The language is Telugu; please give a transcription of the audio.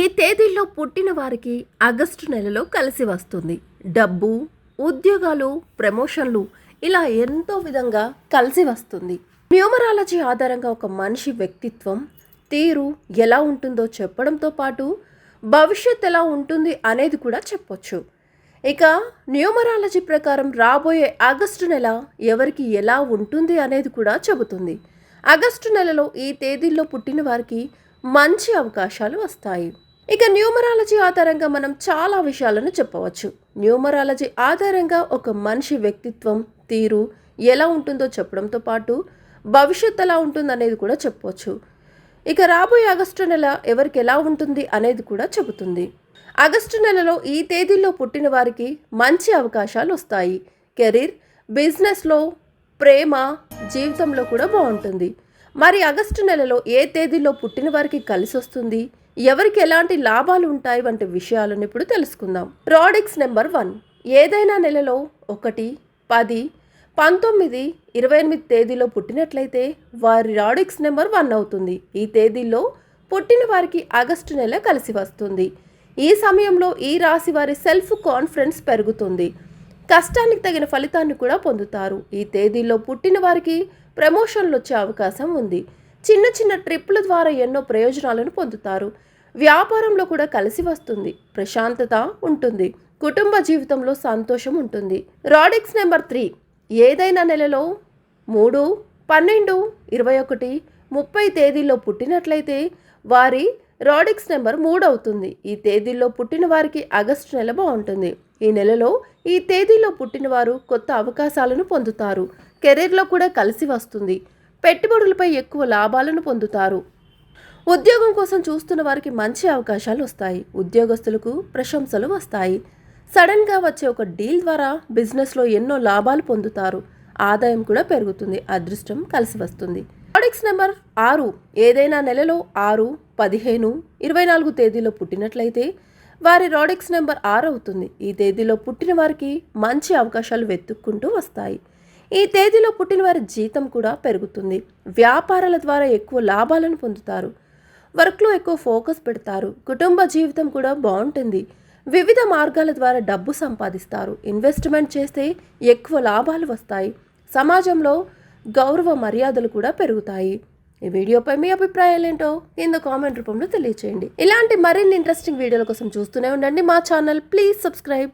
ఈ తేదీల్లో పుట్టిన వారికి ఆగస్టు నెలలో కలిసి వస్తుంది. డబ్బు ఉద్యోగాలు ప్రమోషన్లు ఇలా ఎంతో విధంగా కలిసి వస్తుంది. న్యూమరాలజీ ఆధారంగా ఒక మనిషి వ్యక్తిత్వం తీరు ఎలా ఉంటుందో చెప్పడంతో పాటు భవిష్యత్ ఎలా ఉంటుంది అనేది కూడా చెప్పొచ్చు. ఇక న్యూమరాలజీ ప్రకారం రాబోయే ఆగస్టు నెల ఎవరికి ఎలా ఉంటుంది అనేది కూడా చెబుతుంది. ఆగస్టు నెలలో ఈ తేదీల్లో పుట్టిన వారికి మంచి అవకాశాలు వస్తాయి. ఇక న్యూమరాలజీ ఆధారంగా మనం చాలా విషయాలను చెప్పవచ్చు. న్యూమరాలజీ ఆధారంగా ఒక మనిషి వ్యక్తిత్వం తీరు ఎలా ఉంటుందో చెప్పడంతో పాటు భవిష్యత్ ఎలా ఉంటుంది అనేది కూడా చెప్పవచ్చు ఇక రాబోయే ఆగస్టు నెల ఎవరికి ఎలా ఉంటుంది అనేది కూడా చెబుతుంది. ఆగస్టు నెలలో ఈ తేదీల్లో పుట్టిన వారికి మంచి అవకాశాలు వస్తాయి. కెరీర్ బిజినెస్లో ప్రేమ జీవితంలో కూడా బాగుంటుంది. మరి ఆగస్టు నెలలో ఏ తేదీలో పుట్టిన వారికి కలిసి వస్తుంది? ఎవరికి ఎలాంటి లాభాలు ఉంటాయి? వంటి విషయాలను ఇప్పుడు తెలుసుకుందాం. రాడిక్స్ నెంబర్ వన్ ఏదైనా నెలలో ఒకటి పది పంతొమ్మిది ఇరవై ఎనిమిది తేదీలో పుట్టినట్లయితే వారి రాడిక్స్ నెంబర్ వన్ అవుతుంది. ఈ తేదీలో పుట్టిన వారికి ఆగస్టు నెల కలిసి వస్తుంది. ఈ సమయంలో ఈ రాశి వారి సెల్ఫ్ కాన్ఫిడెన్స్ పెరుగుతుంది. కష్టానికి తగిన ఫలితాన్ని కూడా పొందుతారు. ఈ తేదీలో పుట్టిన వారికి ప్రమోషన్లు వచ్చే అవకాశం ఉంది. చిన్న చిన్న ట్రిప్ల ద్వారా ఎన్నో ప్రయోజనాలను పొందుతారు. వ్యాపారంలో కూడా కలిసి వస్తుంది. ప్రశాంతత ఉంటుంది. కుటుంబ జీవితంలో సంతోషం ఉంటుంది. Radix number three. ఏదైనా నెలలో మూడు పన్నెండు ఇరవై ఒకటి ముప్పై తేదీల్లో పుట్టినట్లయితే వారి రాడిక్స్ నెంబర్ మూడు అవుతుంది. ఈ తేదీల్లో పుట్టిన వారికి ఆగస్టు నెల బాగుంటుంది. ఈ నెలలో ఈ తేదీలో పుట్టిన వారు కొత్త అవకాశాలను పొందుతారు. కెరీర్లో కూడా కలిసి వస్తుంది. పెట్టుబడులపై ఎక్కువ లాభాలను పొందుతారు. ఉద్యోగం కోసం చూస్తున్న వారికి మంచి అవకాశాలు వస్తాయి. ఉద్యోగస్తులకు ప్రశంసలు వస్తాయి. సడన్గా వచ్చే ఒక డీల్ ద్వారా బిజినెస్లో ఎన్నో లాభాలు పొందుతారు. ఆదాయం కూడా పెరుగుతుంది. అదృష్టం కలిసి వస్తుంది. ప్రాడక్ట్స్ నెంబర్ ఆరు ఏదైనా నెలలో ఆరు పదిహేను ఇరవై నాలుగు తేదీలో పుట్టినట్లయితే వారి రోడెక్స్ నెంబర్ ఆరు అవుతుంది. ఈ తేదీలో పుట్టిన వారికి మంచి అవకాశాలు వెతుక్కుంటూ వస్తాయి. ఈ తేదీలో పుట్టిన వారి జీతం కూడా పెరుగుతుంది. వ్యాపారాల ద్వారా ఎక్కువ లాభాలను పొందుతారు. వర్క్లో ఎక్కువ ఫోకస్ పెడతారు. కుటుంబ జీవితం కూడా బాగుంటుంది. వివిధ మార్గాల ద్వారా డబ్బు సంపాదిస్తారు. ఇన్వెస్ట్మెంట్ చేస్తే ఎక్కువ లాభాలు వస్తాయి. సమాజంలో గౌరవ మర్యాదలు కూడా పెరుగుతాయి. ఈ వీడియోపై మీ అభిప్రాయాలు ఏంటో కింద కామెంట్ రూపంలో తెలియచేయండి. ఇలాంటి మరిన్ని ఇంట్రెస్టింగ్ వీడియోల కోసం చూస్తూనే ఉండండి మా ఛానల్. Please subscribe.